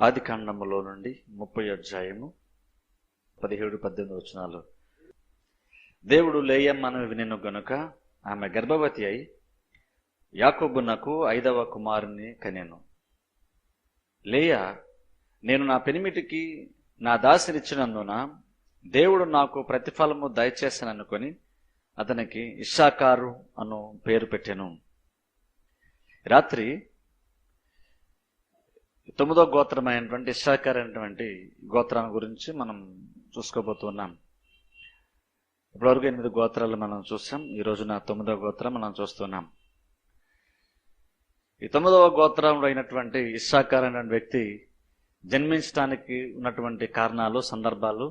ఆది కాండములో నుండి ముప్పై అధ్యాయము పదిహేడు పద్దెనిమిది వచనాలు. దేవుడు లేయమ్మను వినెను గనుక ఆమె గర్భవతి అయి యాకోబునకు ఐదవ కుమారుని కనెను. లేయ నేను నా పెనిమిటికి నా దాసినిచ్చినందున దేవుడు నాకు ప్రతిఫలము దయచేసననుకొని అతనికి ఇషాకారు అను పేరు పెట్టెను. రాత్రి తొమ్మిదో గోత్రమైనటువంటి ఇషాకర్ అనేటువంటి గోత్రాన్ని గురించి మనం చూసుకోబోతున్నాం ఇప్పటివరకు ఎనిమిది గోత్రాలు మనం చూసాం. ఈ రోజున తొమ్మిదో గోత్రం మనం చూస్తున్నాం ఈ తొమ్మిదవ గోత్రంలో అయినటువంటి ఇస్సాకార్ అనే వ్యక్తి జన్మించడానికి ఉన్నటువంటి కారణాలు సందర్భాలు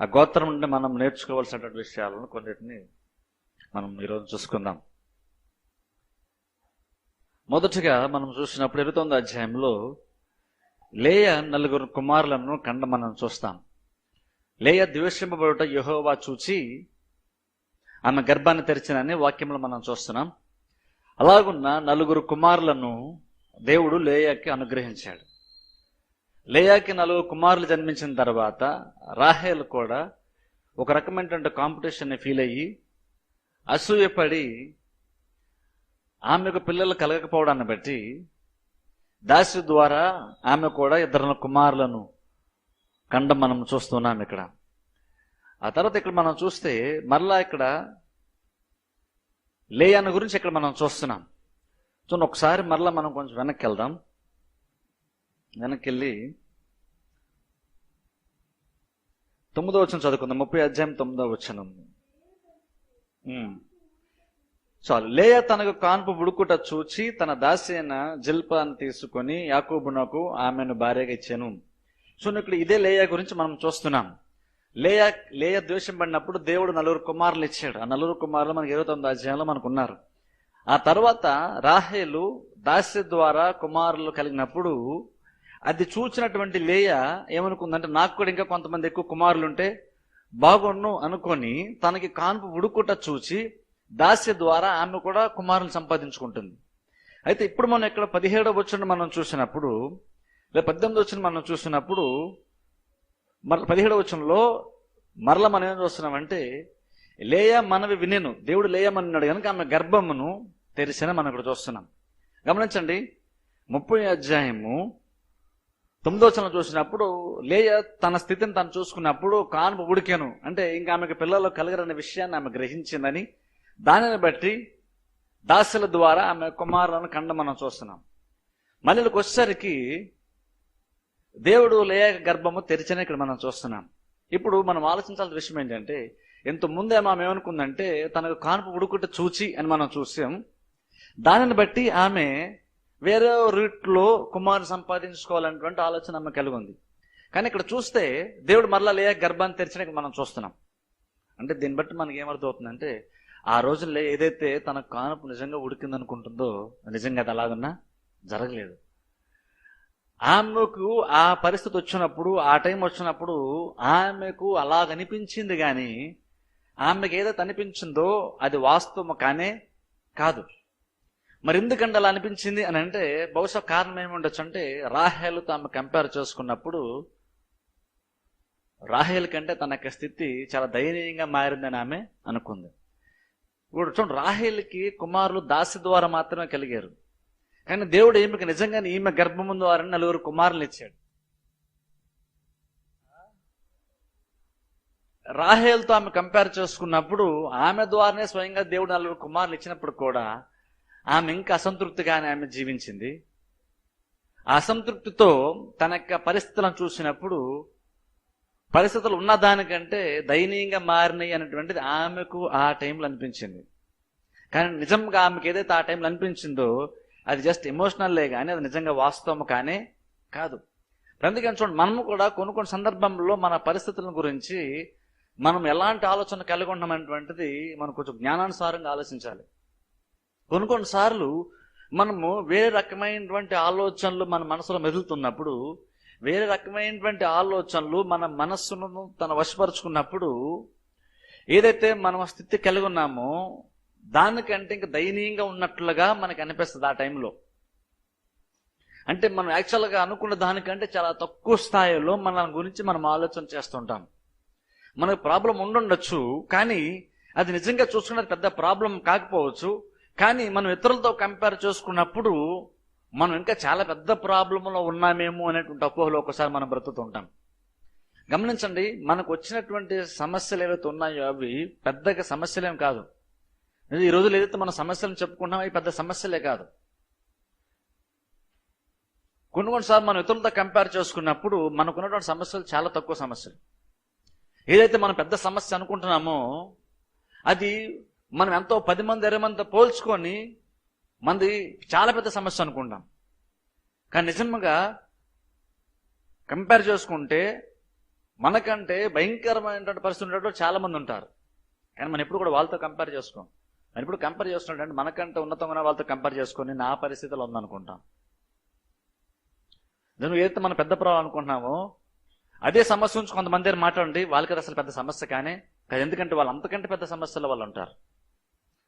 ఆ గోత్రం నుండి మనం నేర్చుకోవాల్సినటువంటి విషయాలను కొన్నిటిని మనం ఈరోజు చూసుకుందాం. మొదటిగా మనం చూసినప్పుడు ఇరవై తొమ్మిది అధ్యాయంలో లేయ నలుగురు కుమారులను కండ మనం చూస్తాం. లేయ ద్వేషింపబడుట యహోవా చూచి ఆమె గర్భాన్ని తెరిచినని వాక్యంలో మనం చూస్తున్నాం. అలాగున్న నలుగురు కుమారులను దేవుడు లేయాకి అనుగ్రహించాడు. లేయాకి నలుగురు కుమారులు జన్మించిన తర్వాత రాహేల్ కూడా ఒక రకమైనటువంటి కాంపిటీషన్ని ఫీల్ అయ్యి అసూయపడి ఆమెకు పిల్లలు కలగకపోవడాన్ని బట్టి దాసి ద్వారా ఆమె కూడా ఇద్దరు కుమారులను కండం మనం చూస్తున్నాం ఇక్కడ. ఆ తర్వాత ఇక్కడ మనం చూస్తే మరలా ఇక్కడ లేయన్న గురించి ఇక్కడ మనం చూస్తున్నాం. చూడండి ఒకసారి మరలా మనం కొంచెం వెనక్కి వెళ్దాం. వెనక్కి వెళ్ళి తొమ్మిదో వచ్చిన చదువుకుందాం. ముప్పై అధ్యాయం తొమ్మిదో వచ్చిన చాలు. లేయ తనకు కాన్పు బుడుకుట చూచి తన దాసి అయిన జిల్పాను తీసుకొని యాకూబునకు ఆమెను భార్యగా ఇచ్చాను. సో ఇక్కడ ఇదే లేయ గురించి మనం చూస్తున్నాం. లేయ లేయ ద్వేషం పడినప్పుడు దేవుడు నలుగురు కుమారులు ఇచ్చాడు. ఆ నలుగురు కుమారులు మనకి ఇరవై తొమ్మిది అధ్యాయంలో మనకు ఉన్నారు. ఆ తర్వాత రాహేలు దాస్య ద్వారా కుమారులు కలిగినప్పుడు అది చూచినటువంటి లేయ ఏమనుకుందంటే నాకు కూడా ఇంకా కొంతమంది ఎక్కువ కుమారులు ఉంటే బాగుండు అనుకొని తనకి కాన్పు ఉడుకుట చూచి దాస్య ద్వారా ఆమె కూడా కుమారులు సంపాదించుకుంటుంది. అయితే ఇప్పుడు మనం ఇక్కడ పదిహేడవ వచ్చిన మనం చూసినప్పుడు లేదా పద్దెనిమిది వచ్చిన మనం చూసినప్పుడు మరల పదిహేడవ వచనంలో మరల మనం ఏం చూస్తున్నామంటే లేయ మనవి వినేను. దేవుడు లేయమన్నాడు కనుక ఆమె గర్భమును తెరిసిన మనం ఇక్కడ చూస్తున్నాం. గమనించండి. ముప్పై అధ్యాయము తొమ్మిదో వచనం చూసినప్పుడు లేయ తన స్థితిని తను చూసుకున్నప్పుడు కాన్పు ఉడికాను. అంటే ఇంకా ఆమెకు పిల్లలు కలగరనే విషయాన్ని ఆమె గ్రహించిందని దానిని బట్టి దాసుల ద్వారా ఆమె కుమారులను కండ మనం చూస్తున్నాం. మల్లెలకు వచ్చేసరికి దేవుడు లేక గర్భము తెరిచిన ఇక్కడ మనం చూస్తున్నాం. ఇప్పుడు మనం ఆలోచించాల్సిన విషయం ఏంటంటే ఇంత ముందే ఆమె ఏమనుకుందంటే తనకు కాన్పు ఉడుకుంటే చూచి అని మనం చూసాం. దానిని బట్టి ఆమె వేరే రూట్లో కుమారు సంపాదించుకోవాలనేటువంటి ఆలోచన ఆమె కలిగి ఉంది. కానీ ఇక్కడ చూస్తే దేవుడు మరలా లేయ గర్భాన్ని తెరిచిన మనం చూస్తున్నాం. అంటే దీన్ని బట్టి మనకి ఏమర్థమవుతుందంటే ఆ రోజుల్లో ఏదైతే తన కానుపు నిజంగా ఉడికిందనుకుంటుందో నిజంగా అది అలాగున్నా జరగలేదు. ఆమెకు ఆ పరిస్థితి వచ్చినప్పుడు ఆ టైం వచ్చినప్పుడు ఆమెకు అలాగనిపించింది కానీ ఆమెకు ఏదైతే అనిపించిందో అది వాస్తవం కానే కాదు. మరి ఎందుకంటే అలా అనిపించింది అని అంటే బహుశా కారణం ఏమి ఉండొచ్చు అంటే రాహేలుతో ఆమె కంపేర్ చేసుకున్నప్పుడు రాహేల్ కంటే తన యొక్క స్థితి చాలా దయనీయంగా మారిందని ఆమె అనుకుంది. ఇప్పుడు చూడండి రాహేల్కి కుమారులు దాసి ద్వారా మాత్రమే కలిగారు. కానీ దేవుడు ఈమెకి నిజంగానే ఈమె గర్భము ద్వారా నలుగురు కుమారులు ఇచ్చాడు. రాహేల్తో ఆమె కంపేర్ చేసుకున్నప్పుడు ఆమె ద్వారానే స్వయంగా దేవుడు నలుగురు కుమారులు ఇచ్చినప్పుడు కూడా ఆమె ఇంకా అసంతృప్తిగానే ఆమె జీవించింది. అసంతృప్తితో తన యొక్క పరిస్థితులను చూసినప్పుడు పరిస్థితులు ఉన్నదానికంటే దయనీయంగా మారినాయి అనేటువంటిది ఆమెకు ఆ టైంలో అనిపించింది. కానీ నిజంగా ఆమెకు ఏదైతే ఆ టైంలో అనిపించిందో అది జస్ట్ ఎమోషనల్లే కానీ అది నిజంగా వాస్తవం కానీ కాదు. అందుకని చూడండి మనము కూడా కొన్ని కొన్ని సందర్భంలో మన పరిస్థితుల గురించి మనం ఎలాంటి ఆలోచన కలిగి ఉన్నామనేటువంటిది మనం కొంచెం జ్ఞానానుసారంగా ఆలోచించాలి. కొన్ని కొన్నిసార్లు మనము వేరే రకమైనటువంటి ఆలోచనలు మన మనసులో మెదులుతున్నప్పుడు వేరే రకమైనటువంటి ఆలోచనలు మన మనస్సును తన వశపరుచుకున్నప్పుడు ఏదైతే మనం స్థితి కలిగి ఉన్నామో దానికంటే ఇంకా దయనీయంగా ఉన్నట్లుగా మనకు అనిపిస్తుంది ఆ టైంలో. అంటే మనం యాక్చువల్గా అనుకున్న దానికంటే చాలా తక్కువ స్థాయిలో మన గురించి మనం ఆలోచన చేస్తుంటాం. మనకు ప్రాబ్లం ఉండుండొచ్చు కానీ అది నిజంగా చూసుకున్నది పెద్ద ప్రాబ్లం కాకపోవచ్చు కానీ మనం ఇతరులతో కంపేర్ చేసుకున్నప్పుడు మనం ఇంకా చాలా పెద్ద ప్రాబ్లంలో ఉన్నామేమో అనేటువంటి అపోహలో ఒకసారి మనం బ్రతుకుతుంటాం గమనించండి మనకు వచ్చినటువంటి సమస్యలు ఏవైతే ఉన్నాయో అవి పెద్దగా సమస్యలేం కాదు. ఈ రోజులు ఏదైతే మన సమస్యలను చెప్పుకుంటామో అవి పెద్ద సమస్యలే కాదు. కొన్ని కొన్నిసార్లు మనం ఇతరులతో కంపేర్ చేసుకున్నప్పుడు మనకున్నటువంటి సమస్యలు చాలా తక్కువ సమస్యలు. ఏదైతే మనం పెద్ద సమస్య అనుకుంటున్నామో అది మనం ఎంతో పది మంది ఇరవై మందితో పోల్చుకొని మంది చాలా పెద్ద సమస్య అనుకుంటాం. కానీ నిజంగా కంపేర్ చేసుకుంటే మనకంటే భయంకరమైనటువంటి పరిస్థితి ఉండేటప్పుడు చాలా మంది ఉంటారు. కానీ మనం ఎప్పుడు కూడా వాళ్ళతో కంపేర్ చేసుకోం. మనం ఇప్పుడు కంపేర్ చేస్తున్నాడు మనకంటే ఉన్నతంగా వాళ్ళతో కంపేర్ చేసుకొని నా పరిస్థితిలో ఉందనుకుంటాం. నువ్వు ఏదైతే మనం పెద్ద ప్రాబ్లం అనుకుంటున్నామో అదే సమస్య నుంచి కొంతమంది దగ్గర మాట్లాడండి వాళ్ళకి అసలు పెద్ద సమస్య కానీ కానీ ఎందుకంటే వాళ్ళు అంతకంటే పెద్ద సమస్యలు వాళ్ళు ఉంటారు.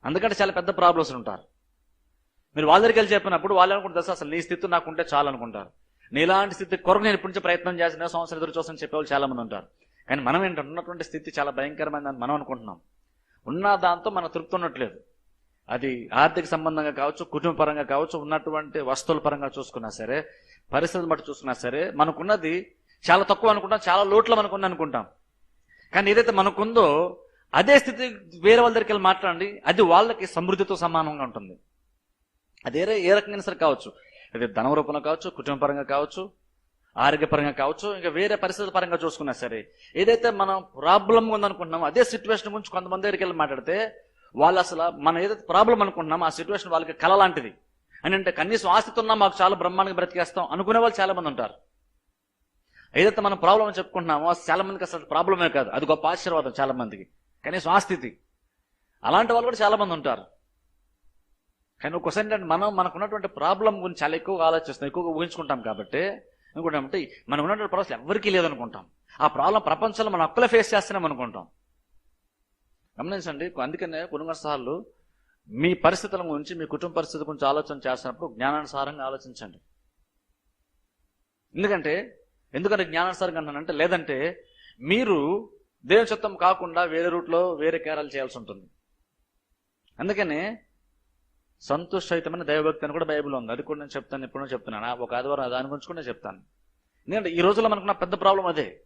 అందుకంటే చాలా పెద్ద ప్రాబ్లమ్స్ ఉంటారు. మీరు వాళ్ళ దగ్గరికి వెళ్ళి చెప్పినప్పుడు వాళ్ళు అనుకుంటారు అసలు నీ స్థితి నాకు ఉంటే చాలు అనుకుంటారు. నీలాంటి స్థితి కొరకు నేను ఇప్పటి నుంచి ప్రయత్నం చేసిన సంవత్సరం ఎదురు చూసని చెప్పేవాళ్ళు చాలా మంది ఉంటారు. కానీ మనం ఏంటంటే ఉన్నటువంటి స్థితి చాలా భయంకరమైనదని మనం అనుకుంటున్నాం. ఉన్న దాంతో మన తృప్తి ఉండట్లేదు. అది ఆర్థిక సంబంధంగా కావచ్చు కుటుంబ పరంగా కావచ్చు ఉన్నటువంటి వస్తువుల పరంగా చూసుకున్నా సరే పరిస్థితులు బట్టి చూసుకున్నా సరే మనకున్నది చాలా తక్కువ అనుకుంటాం చాలా లోట్లు మనకున్న అనుకుంటాం. కానీ ఏదైతే మనకుందో అదే స్థితి వేరే వాళ్ళ దగ్గరికి వెళ్ళి మాట్లాడండి అది వాళ్ళకి సమృద్ధితో సమానంగా ఉంటుంది. అది ఏ ఏ రకంగా సరే కావచ్చు. అది ధనం రూపంలో కావచ్చు కుటుంబ పరంగా కావచ్చు ఆరోగ్యపరంగా కావచ్చు ఇంకా వేరే పరిస్థితుల పరంగా చూసుకున్నా సరే ఏదైతే మనం ప్రాబ్లం ఉందనుకుంటున్నామో అదే సిచ్యువేషన్ గురించి కొంతమంది దగ్గరికి వెళ్ళి మాట్లాడితే వాళ్ళు అసలు మనం ఏదైతే ప్రాబ్లం అనుకుంటున్నామో ఆ సిచ్యువేషన్ వాళ్ళకి కళ లాంటిది. అని అంటే కనీసం ఆస్తితో ఉన్నా మాకు చాలా బ్రహ్మాండంగా బ్రతికేస్తాం అనుకునే వాళ్ళు చాలా మంది ఉంటారు. ఏదైతే మనం ప్రాబ్లం అని చెప్పుకుంటున్నామో చాలా మందికి అసలు ప్రాబ్లమే కాదు. అది గొప్ప ఆశీర్వాదం చాలా మందికి. కనీసం ఆ అలాంటి వాళ్ళు కూడా చాలా మంది ఉంటారు. కానీ ఒక్కోసారి ఏంటంటే మనం మనకున్నటువంటి ప్రాబ్లం గురించి చాలా ఎక్కువగా ఆలోచిస్తాం ఎక్కువగా ఊహించుకుంటాం కాబట్టి అనుకుంటామంటే మనం ఉన్నటువంటి ప్రాబ్లమ్స్ ఎవరికీ లేదనుకుంటాం. ఆ ప్రాబ్లం ప్రపంచంలో మనం అప్పులే ఫేస్ చేస్తున్నాం అనుకుంటాం. గమనించండి అందుకనే కొనుగోసార్లు మీ పరిస్థితుల గురించి మీ కుటుంబ పరిస్థితి గురించి ఆలోచన చేస్తున్నప్పుడు జ్ఞానానుసారంగా ఆలోచించండి. ఎందుకంటే ఎందుకంటే జ్ఞానానుసారంగా అంటానంటే లేదంటే మీరు దేవుని చిత్తం కాకుండా వేరే రూట్లో వేరే కేరాలు చేయాల్సి ఉంటుంది. అందుకనే సంతుష్టమైన దైవభక్తి అని కూడా బైబిల్ ఉంది. అది కూడా నేను చెప్తాను ఎప్పుడో చెప్తున్నాను. ఆ ఒక ఆదివారం దాని గురించి కూడా నేను చెప్తాను. ఎందుకంటే ఈ రోజుల్లో మనకున్న పెద్ద ప్రాబ్లం అదే.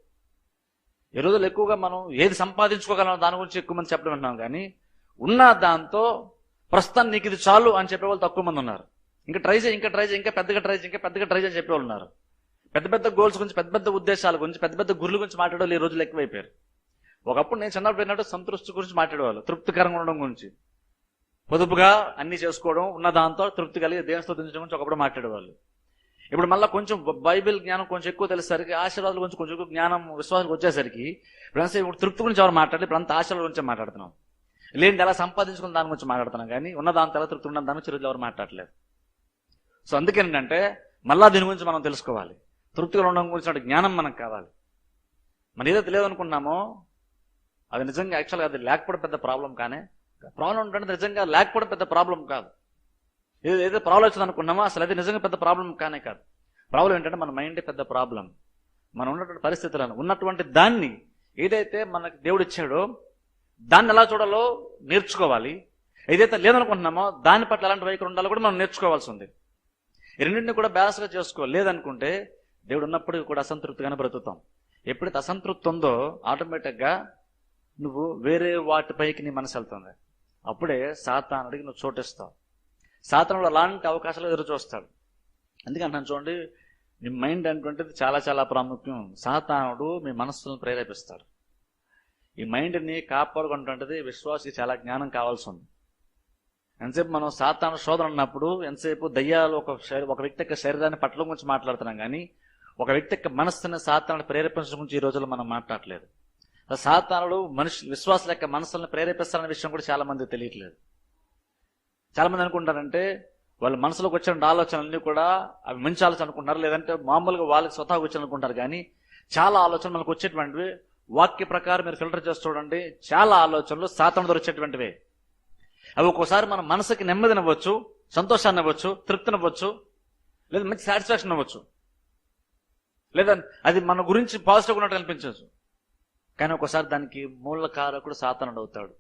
ఈ రోజుల్లో ఎక్కువగా మనం ఏది సంపాదించుకోగలం దాని గురించి ఎక్కువ మంది చెప్పడం విన్నాం కానీ ఉన్న దాంతో ప్రస్తుతం నీకు ఇది చాలు అని చెప్పేవాళ్ళు తక్కువ మంది ఉన్నారు. ఇంకా ట్రై చేయి ఇంకా ట్రై చేయి ఇంకా పెద్దగా ట్రై చేయి ఇంకా పెద్దగా ట్రై చేయి చెప్పేవాళ్ళు ఉన్నారు. పెద్ద పెద్ద గోల్స్ గురించి పెద్ద పెద్ద ఉద్దేశాల గురించి పెద్ద పెద్ద గురుల గురించి మాట్లాడే ఈ రోజులు ఎక్కువైపోయారు. ఒకప్పుడు నేను చిన్నప్పుడు పోయినట్టు సంతృష్టి గురించి మాట్లాడేవాళ్ళు తృప్తికరంగా ఉండడం గురించి. పొదుపుగా అన్ని చేసుకోవడం ఉన్న దాంతో తృప్తి కలిగి దేవుని గురించి ఒకప్పుడు మాట్లాడేవాళ్ళు. ఇప్పుడు మళ్ళీ కొంచెం బైబిల్ జ్ఞానం కొంచెం ఎక్కువ తెలిసేసరికి ఆశీర్వాదాల గురించి కొంచెం ఎక్కువ జ్ఞానం విశ్వాసం వచ్చేసరికి ఇప్పుడు ఇప్పుడు తృప్తి గురించి ఎవరు మాట్లాడలేదు ఇప్పుడు అంత ఆశల గురించి మాట్లాడుతున్నాం. లేని ఎలా సంపాదించుకున్న దాని గురించి మాట్లాడుతున్నాం కానీ ఉన్న దాంతో ఎలా తృప్తి ఉన్న దాని గురించి ఎవరు మాట్లాడలేదు. సో అందుకేంటంటే మళ్ళా దీని గురించి మనం తెలుసుకోవాలి. తృప్తిగా ఉండడం గురించి జ్ఞానం మనకు కావాలి. మన ఏదైతే లేదనుకున్నామో అది నిజంగా యాక్చువల్గా అది లేకపోవడం పెద్ద ప్రాబ్లం కానీ ప్రాబ్లం ఉంటే నిజంగా లేకపోవడం పెద్ద ప్రాబ్లం కాదు. ఏదో ఏదో ప్రాబ్లం వచ్చింది అనుకున్నామో? అసలు అది నిజంగా పెద్ద ప్రాబ్లం కానే కాదు. ప్రాబ్లం ఏంటంటే మన మైండే పెద్ద ప్రాబ్లం. మనం ఉన్నటువంటి పరిస్థితులను ఉన్నటువంటి దాన్ని ఏదైతే మనకు దేవుడు ఇచ్చాడో దాన్ని ఎలా చూడాలో నేర్చుకోవాలి. ఏదైతే లేదనుకుంటున్నామో దాని పట్ల ఎలాంటి వైఖరి ఉండాలో కూడా మనం నేర్చుకోవాల్సి ఉంది. రెండింటిని కూడా బ్యాలెన్స్గా చేసుకోవాలి లేదనుకుంటే దేవుడు ఉన్నప్పుడు కూడా అసంతృప్తిగానే బ్రతుకుతాం. ఎప్పుడైతే అసంతృప్తి ఉందో ఆటోమేటిక్గా నువ్వు వేరే వాటిపైకి నీ మనసు వెళ్తుంది. అప్పుడే సాతానుడికి నువ్వు చోటిస్తావు. సాతానుడు అలాంటి అవకాశాలు ఎదురు చూస్తాడు. అందుకంటాను చూడండి మీ మైండ్ అనేటువంటిది చాలా చాలా ప్రాముఖ్యం. సాతానుడు మీ మనస్సును ప్రేరేపిస్తాడు. ఈ మైండ్ని కాపాడుకుంటుంటది విశ్వాసకి చాలా జ్ఞానం కావాల్సి ఉంది. ఎంతసేపు మనం సాతాను శోధన అన్నప్పుడు ఎంతసేపు దయ్యాలు ఒక శరీ- ఒక వ్యక్తి యొక్క శరీరాన్ని పట్ల గురించి మాట్లాడుతున్నాం కానీ ఒక వ్యక్తి యొక్క మనస్సుని సాతాను ప్రేరేపించడం గురించి ఈ రోజుల్లో మనం మాట్లాడలేదు. సాతానుడు మనిషి విశ్వాస యొక్క మనసులను ప్రేరేపిస్తారనే విషయం కూడా చాలా మంది తెలియట్లేదు. చాలా మంది అనుకుంటారంటే వాళ్ళ మనసులోకి వచ్చిన ఆలోచనలన్నీ కూడా అవి మంచి ఆలోచన అనుకుంటున్నారు లేదంటే మామూలుగా వాళ్ళకి స్వతహా వచ్చి అనుకుంటారు కానీ చాలా ఆలోచనలు మనకు వచ్చేటువంటివి వాక్య ప్రకారం మీరు ఫిల్టర్ చేసి చూడండి చాలా ఆలోచనలు సాతాను ద్వారా అవి ఒక్కోసారి మన మనసుకి నెమ్మదినివ్వచ్చు సంతోషాన్ని ఇవ్వచ్చు తృప్తినివ్వచ్చు లేదా మంచి సాటిస్ఫాక్షన్ అవ్వచ్చు లేదా అది మన గురించి పాజిటివ్గా ఉన్నట్టు అనిపించవచ్చు. కానీ ఒకసారి దానికి మూల కారకుడు సాతానుడు అవుతాడు.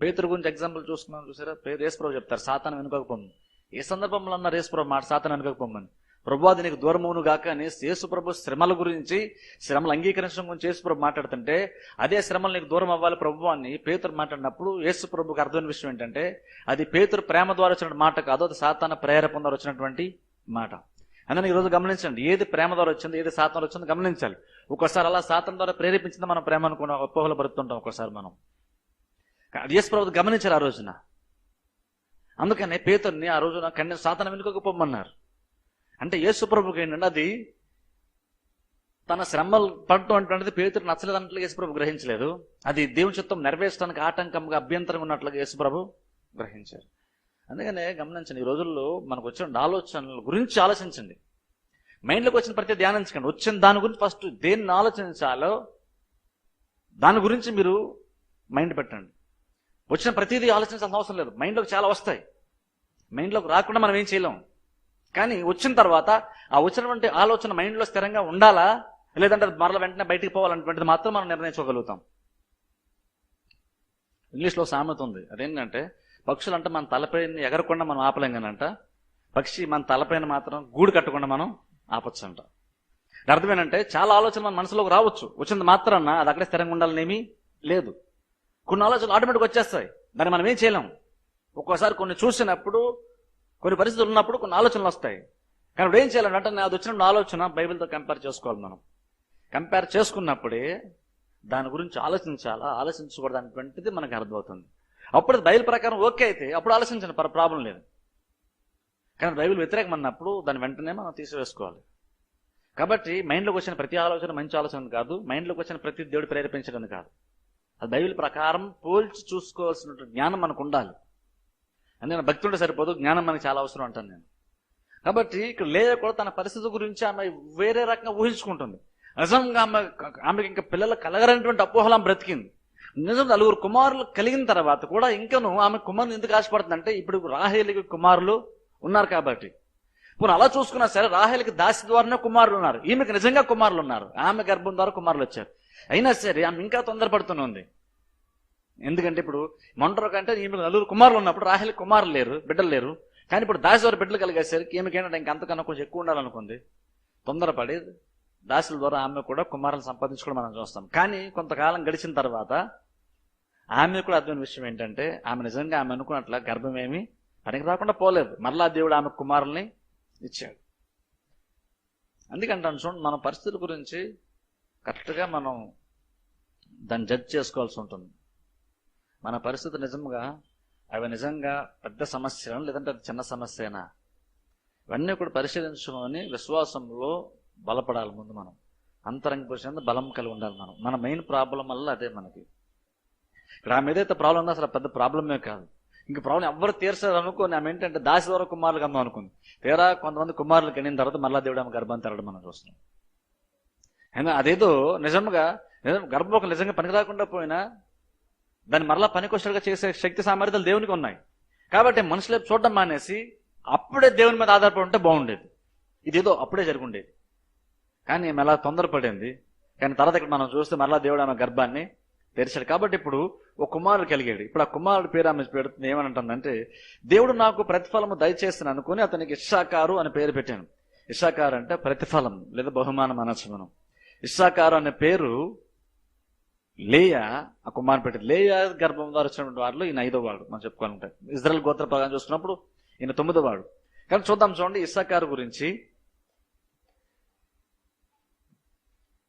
పేతురు గురించి ఎగ్జాంపుల్ చూసుకున్నాం చూసారా? పేరు యేసుప్రభు చెప్తారు సాతాను వెనుకపోమని ఏ సందర్భంలో అన్న రేసుప్రభు మాట సాతాను వెనుకపోమని ప్రభు అది నీకు దూరమును గాక అని యేసుప్రభు శ్రమల గురించి శ్రమలు అంగీకరించడం గురించి యేసుప్రభు మాట్లాడుతుంటే అదే శ్రమలు నీకు దూరం అవ్వాలి ప్రభు అని పేతురు మాట్లాడినప్పుడు యేసుప్రభుకి అర్థమైన విషయం ఏంటంటే అది పేతురు ప్రేమ ద్వారా వచ్చిన మాట కాదు అది సాతాన ప్రేరేపణ ద్వారా వచ్చినటువంటి మాట. అందుకని ఈరోజు గమనించండి. ఏది ప్రేమ ద్వారా వచ్చింది ఏది శాతం ద్వారా వచ్చిందో గమనించాలి. ఒక్కోసారి అలా శాతం ద్వారా ప్రేరేపించింది మనం ప్రేమ అనుకున్న అపోహలు పడుతుంటాం ఒక్కోసారి మనం. అది యేసు గమనించారు ఆ రోజున. అందుకనే పేతుర్ని ఆ రోజున కన్య సాతన వెనుకకు పొమ్మన్నారు. అంటే యేసు ప్రభుకి ఏంటంటే అది తన శ్రమలు పడటం అటువంటిది పేతురు నచ్చలేదన్నట్లుగా యేసుప్రభు గ్రహించలేదు. అది దేవుని చిత్తం నెరవేర్చడానికి ఆటంకంగా అభ్యంతరం ఉన్నట్లుగా యేసుప్రభు గ్రహించారు. అందుకనే గమనించండి ఈ రోజుల్లో మనకు వచ్చిన ఆలోచనల గురించి ఆలోచించండి. మైండ్లోకి వచ్చిన ప్రతి ధ్యానించకండి. వచ్చిన దాని గురించి ఫస్ట్ దేన్ని ఆలోచించాలో దాని గురించి మీరు మైండ్ పెట్టండి. వచ్చిన ప్రతిదీ ఆలోచించాల్సిన అవసరం లేదు. మైండ్లోకి చాలా వస్తాయి. మైండ్లోకి రాకుండా మనం ఏం చేయలేం. కానీ వచ్చిన తర్వాత ఆ వచ్చినటువంటి ఆలోచన మైండ్లో స్థిరంగా ఉండాలా? లేదంటే మరల వెంటనే బయటికి పోవాలన్నటువంటిది మాత్రం మనం నిర్ణయించుకోగలుగుతాం. ఇంగ్లీష్లో సామెత ఉంది. అదేంటంటే పక్షులు అంటే మన తలపైన ఎగరకుండా మనం ఆపలేం కానంట పక్షి మన తలపైన మాత్రం గూడు కట్టకుండా మనం ఆపొచ్చంట. అంట అర్థమేనంటే చాలా ఆలోచన మన మనసులోకి రావచ్చు. వచ్చింది మాత్రాన అది అక్కడే స్థిరంగా ఉండాలనేమీ లేదు. కొన్ని ఆలోచనలు ఆటోమేటిక్ వచ్చేస్తాయి. దాన్ని మనం ఏం చేయలేం. ఒక్కోసారి కొన్ని చూసినప్పుడు కొన్ని పరిస్థితులు ఉన్నప్పుడు కొన్ని ఆలోచనలు వస్తాయి. కానీ ఇప్పుడు ఏం చేయాలంటే అది వచ్చిన ఆలోచన బైబిల్తో కంపేర్ చేసుకోవాలి మనం. కంపేర్ చేసుకున్నప్పుడే దాని గురించి ఆలోచించాలా? ఆలోచించకూడదు అనేటువంటిది మనకు అర్థమవుతుంది. అప్పుడు బైబిల్ ప్రకారం ఓకే అయితే అప్పుడు ఆలోచించండి పర ప్రాబ్లం లేదు. కానీ బైబిల్ వ్యతిరేకం అన్నప్పుడు దాన్ని వెంటనే మనం తీసివేసుకోవాలి. కాబట్టి మైండ్లోకి వచ్చిన ప్రతి ఆలోచన మంచి ఆలోచన కాదు మైండ్లోకి వచ్చిన ప్రతి దేవుడు ప్రేరేపించడం కాదు. అది బైబిల్ ప్రకారం పోల్చి చూసుకోవాల్సిన జ్ఞానం మనకు ఉండాలి. అందుకని భక్తుంటే సరిపోదు జ్ఞానం మనకి చాలా అవసరం అంటాను నేను. కాబట్టి ఇక్కడ లేయ కూడా తన పరిస్థితి గురించి ఆమె వేరే రకంగా ఊహించుకుంటుంది. నిజంగా ఆమె ఆమెకి ఇంకా పిల్లలు కలగరనటువంటి అపోహలు ఆమె బ్రతికింది. నిజం నలుగురు కుమారులు కలిగిన తర్వాత కూడా ఇంకను ఆమె కుమారుని ఎందుకు ఆశపడుతుందంటే ఇప్పుడు రాహేలికి కుమారులు ఉన్నారు కాబట్టి. ఇప్పుడు అలా చూసుకున్నా సరే రాహేలికి దాసి ద్వారానే కుమారులు ఉన్నారు. ఈమెకి నిజంగా కుమారులు ఉన్నారు. ఆమె గర్భం ద్వారా కుమారులు వచ్చారు. అయినా సరే ఆమె ఇంకా తొందరపడుతూనే ఉంది. ఎందుకంటే ఇప్పుడు మొండరు కంటే ఈమెకు నలుగురు కుమారులు ఉన్నప్పుడు రాహేలి కుమారులు లేరు బిడ్డలు లేరు. కానీ ఇప్పుడు దాసి ద్వారా బిడ్డలు కలిగేసరికి ఈమెకి ఏంటంటే ఇంకా అంతకన్నా కొంచెం ఎక్కువ ఉండాలనుకుంది. తొందరపడి దాసుల ద్వారా ఆమె కూడా కుమారులు సంపాదించుకోవడం మనం చూస్తాం. కానీ కొంతకాలం గడిచిన తర్వాత ఆమె కూడా అర్థమైన విషయం ఏంటంటే ఆమె నిజంగా ఆమె అనుకున్నట్ల గర్భం ఏమి పనికి రాకుండా పోలేదు. మరలా దేవుడు ఆమె కుమారుల్ని ఇచ్చాడు. అందుకంటాను చూడండి మన పరిస్థితుల గురించి కరెక్ట్గా మనం దాన్ని జడ్జ్ చేసుకోవాల్సి ఉంటుంది. మన పరిస్థితి నిజంగా అవి నిజంగా పెద్ద సమస్య లేదంటే అది చిన్న సమస్యనా? ఇవన్నీ కూడా పరిశీలించుకొని విశ్వాసంలో బలపడాలి ముందు మనం. అంతరంగ పురుషులందు బలం కలిగి ఉండాలి మనం. మన మెయిన్ ప్రాబ్లం వల్ల అదే మనకి. ఇక్కడ ఆమె ఏదైతే ప్రాబ్లం ఉందో అసలు పెద్ద ప్రాబ్లమే కాదు. ఇంక ప్రాబ్లం ఎవరు తీర్చారు అనుకోని ఆమె ఏంటంటే దాసి ద్వారా కుమారులు కమ్మాం అనుకుంది. తీరా కొంతమంది కుమారులు కనిన తర్వాత మళ్ళా దేవుడు ఆమె గర్భం తెరడం మనం చూస్తున్నాం. అయినా అదేదో నిజంగా నిజం గర్భం ఒక నిజంగా పనికి రాకుండా పోయినా దాన్ని మరలా పనికొచ్చలుగా చేసే శక్తి సామర్థ్యాలు దేవునికి ఉన్నాయి. కాబట్టి మనుషులే చూడడం మానేసి అప్పుడే దేవుని మీద ఆధారపడి ఉంటే బాగుండేది. ఇదేదో అప్పుడే జరుగుండేది కానీ ఈమె తొందరపడింది. కానీ తర్వాత ఇక్కడ మనం చూస్తే మరలా దేవుడు ఆమె గర్భాన్ని తెరిచాడు. కాబట్టి ఇప్పుడు ఒక కుమారుడు కలిగాడు. ఇప్పుడు ఆ కుమారుడు పేరు ఆమె పెడుతుంది ఏమనంటుందంటే దేవుడు నాకు ప్రతిఫలము దయచేస్తాను అనుకుని అతనికి ఇషాకారు అని పేరు పెట్టాను. ఇషాకారు అంటే ప్రతిఫలం లేదా బహుమానం అనొచ్చు మనం ఇషాకారు అనే పేరు లేయా ఆ కుమారుడు పెట్టింది లేయా గర్భం ద్వారా వచ్చినటువంటి వారిలో ఈయన ఐదో వాడు. మనం చెప్పుకోవాలంటే ఇజ్రాయల్ గోత్ర ప్రకారం చూసినప్పుడు ఈయన తొమ్మిదో వాడు. కానీ చూద్దాం చూడండి ఇస్సాకారు గురించి.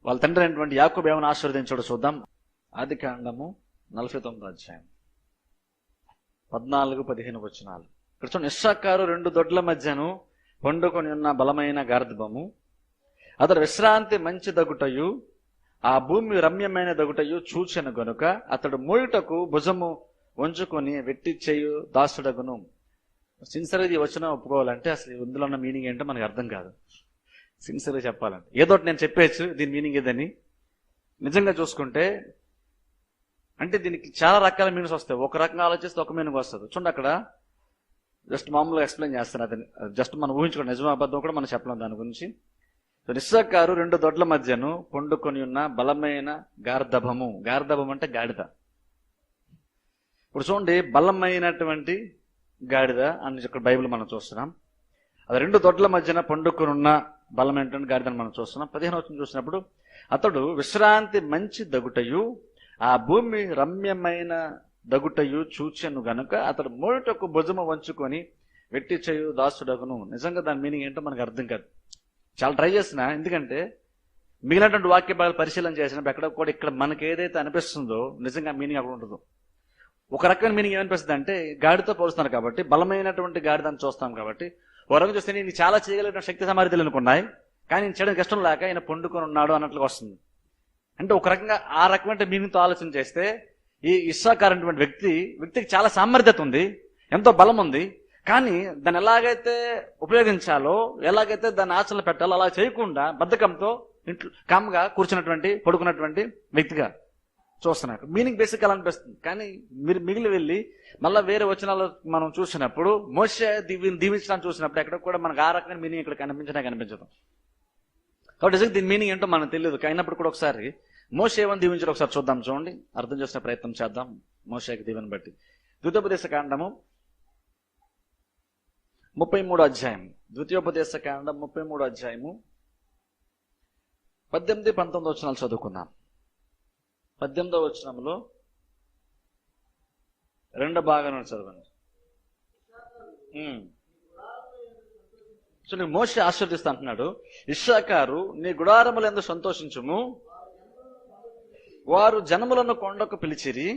వాళ్ళ తండ్రి అయినటువంటి యాకోబు ఏమైనా ఆశీర్వదించాడో చూద్దాం. ఆది కాండము నలభై తొమ్మిది అధ్యాయం. పద్నాలుగు పదిహేను వచనాలు. ఇక్కడ చూడండి ఇస్సాకారు రెండు దొడ్ల మధ్యను పండుకొని ఉన్న బలమైన గర్భము అతడు విశ్రాంతి మంచి దగుటయు ఆ భూమి రమ్యమైన దగుటయు చూచెను గనుక అతడు మూయుటకు భుజము వంచుకొని వెట్టి చేయు దాసుడగును. సిన్సర్ ఇది వచ్చిన ఒప్పుకోవాలంటే అసలు ఇందులో ఉన్న మీనింగ్ ఏంటో మనకు అర్థం కాదు. సిన్సియర్గా చెప్పాలంటే. ఏదో నేను చెప్పేచ్చు దీని మీనింగ్ ఏదని. నిజంగా చూసుకుంటే అంటే దీనికి చాలా రకాల మీనింగ్స్ వస్తాయి. ఒక రకంగా ఆలోచిస్తే ఒక మీనింగ్ వస్తుంది. చూడండి అక్కడ. జస్ట్ మామూలుగా ఎక్స్ప్లెయిన్ చేస్తాను. అది జస్ట్ మనం ఊహించుకోండి. నిజమా అబద్ధం కూడా మనం చెప్పలేం దాని గురించి. నిస్సాకారు రెండు దొడ్ల మధ్యను పండుకొని ఉన్న బలమైన గార్ధభము. గార్ధభం అంటే గాడిద. ఇప్పుడు చూడండి బలమైనటువంటి గాడిద అని ఇక్కడ బైబిల్ మనం చూస్తున్నాం. అది రెండు దొడ్ల మధ్యన పండుకొని ఉన్న బలమైనటువంటి గాడిదని మనం చూస్తున్నాం. పదిహేను వచ్చిన చూసినప్పుడు అతడు విశ్రాంతి మంచి దగుటయు ఆ భూమి రమ్యమైన దగుటయు చూచెను గనుక అతడు మూటకు భుజము వంచుకొని వెట్టి చేయు దాసుడగును. నిజంగా దాని మీనింగ్ ఏంటో మనకు అర్థం కాదు. చాలా ట్రై చేసిన ఎందుకంటే మిగిలినటువంటి వాక్య భాగాలు పరిశీలన చేసినప్పుడు ఎక్కడ కూడా ఇక్కడ మనకి ఏదైతే అనిపిస్తుందో నిజంగా మీనింగ్ అక్కడ ఉండదు. ఒక రకమైన మీనింగ్ ఏమనిపిస్తుంది అంటే గాడితో పోలుస్తున్నారు కాబట్టి బలమైనటువంటి గాడిదని చూస్తాం కాబట్టి వరకు చూస్తే నేను చాలా చేయగలిగిన శక్తి సమాధితులు అనుకున్నాయి కానీ నేను చేయడానికి కష్టం లేక ఆయన పండుకొని ఉన్నాడు అన్నట్లుగా వస్తుంది. అంటే ఒక రకంగా ఆ రకమైన మీనింగ్తో ఆలోచన చేస్తే ఈ ఇస్సాకార్ అనేటువంటి వ్యక్తి వ్యక్తికి చాలా సామర్థ్యత ఉంది ఎంతో బలం ఉంది. కానీ దాన్ని ఎలాగైతే ఉపయోగించాలో ఎలాగైతే దాన్ని ఆచరణ పెట్టాలో అలా చేయకుండా బద్ధకంతో ఇంట్లో కామ్గా కూర్చున్నటువంటి పడుకున్నటువంటి వ్యక్తిగా చూస్తున్నారు. మీనింగ్ బేసిక్ అలా అనిపిస్తుంది? కానీ మీరు మిగిలి వెళ్ళి మళ్ళీ వేరే వచనాలు మనం చూసినప్పుడు మోస దీవి దీవించడానికి చూసినప్పుడు ఎక్కడ కూడా మనకు ఆ రకమైన మీనింగ్ ఇక్కడ కనిపించినా కనిపించదు. కాబట్టి నిజంగా దీని మీనింగ్ ఏంటో మనకు తెలియదు. అయినప్పుడు కూడా ఒకసారి మోస ఏమని దీవించారు ఒకసారి చూద్దాం చూడండి. అర్థం చేసిన ప్రయత్నం చేద్దాం మోసేకి దీవెని బట్టి. ద్వితోపదేశ కాండము ముప్పై మూడు అధ్యాయం. ద్వితీయోపదేశ కాండం ముప్పై మూడు అధ్యాయము పద్దెనిమిది పంతొమ్మిది వచనాలు చదువుకుందాం. పద్దెనిమిదవ వచనంలో రెండు భాగాలను చదవండి. సో నీకు మోసే ఆశీర్దిస్తా అంటున్నాడు ఇషాకారు నీ గుడారములు ఎందుకు సంతోషించుము. వారు జనములను కొండకు పిలిచిరి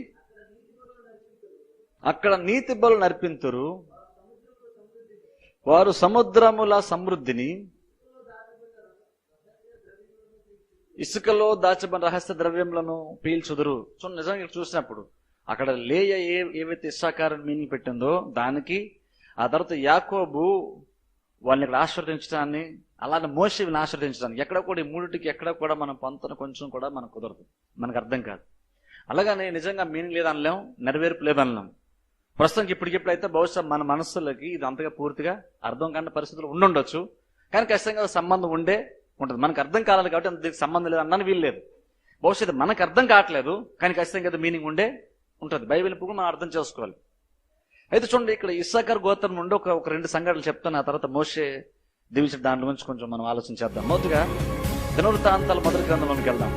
అక్కడ నీతి బలు నర్పింతురు. వారు సముద్రముల సమృద్ధిని ఇసుకలో దాచబడిన రహస్య ద్రవ్యములను పీల్చుదురు. సో నిజంగా చూసినప్పుడు అక్కడ లేయ ఏ ఏవైతే ఇస్సాకారం మీనింగ్ పెట్టిందో దానికి ఆ తర్వాత యాకోబు వాళ్ళని ఇక్కడ ఆశ్రదించడాన్ని అలానే మోసవిని ఆశ్రదించడానికి ఎక్కడ కూడా ఈ మూడిటికి ఎక్కడ కూడా మనం పంతను కొంచెం కూడా మనకు కుదరదు. మనకు అర్థం కాదు. అలాగనే నిజంగా మీనింగ్ లేదనలేం నెరవేర్పు లేదనలేం ప్రస్తుతానికి ఇప్పటికిప్పుడైతే అయితే బహుశా మన మనస్సులకి ఇది అంతగా పూర్తిగా అర్థం కాని పరిస్థితులు ఉండుండొచ్చు. కానీ ఖచ్చితంగా సంబంధం ఉండే ఉంటుంది. మనకు అర్థం కాలేదు కాబట్టి అంత దీనికి సంబంధం లేదు అన్నాను వీల్లేదు బహుశా ఇది మనకు అర్థం కావట్లేదు కానీ ఖచ్చితంగా అది మీనింగ్ ఉండే ఉంటుంది. బైబిల్ ఇప్పుడు మనం అర్థం చేసుకోవాలి. అయితే చూడండి ఇక్కడ ఇస్సాకర్ గోత్రం నుండి ఒక ఒక రెండు సంఘటనలు చెప్తాను ఆ తర్వాత మోసే దీవించిన దాని గురించి కొంచెం మనం ఆలోచించేద్దాం మొదటిగా దినవృత్తాంతాల మొదటి గ్రంథంలోకి వెళ్దాం.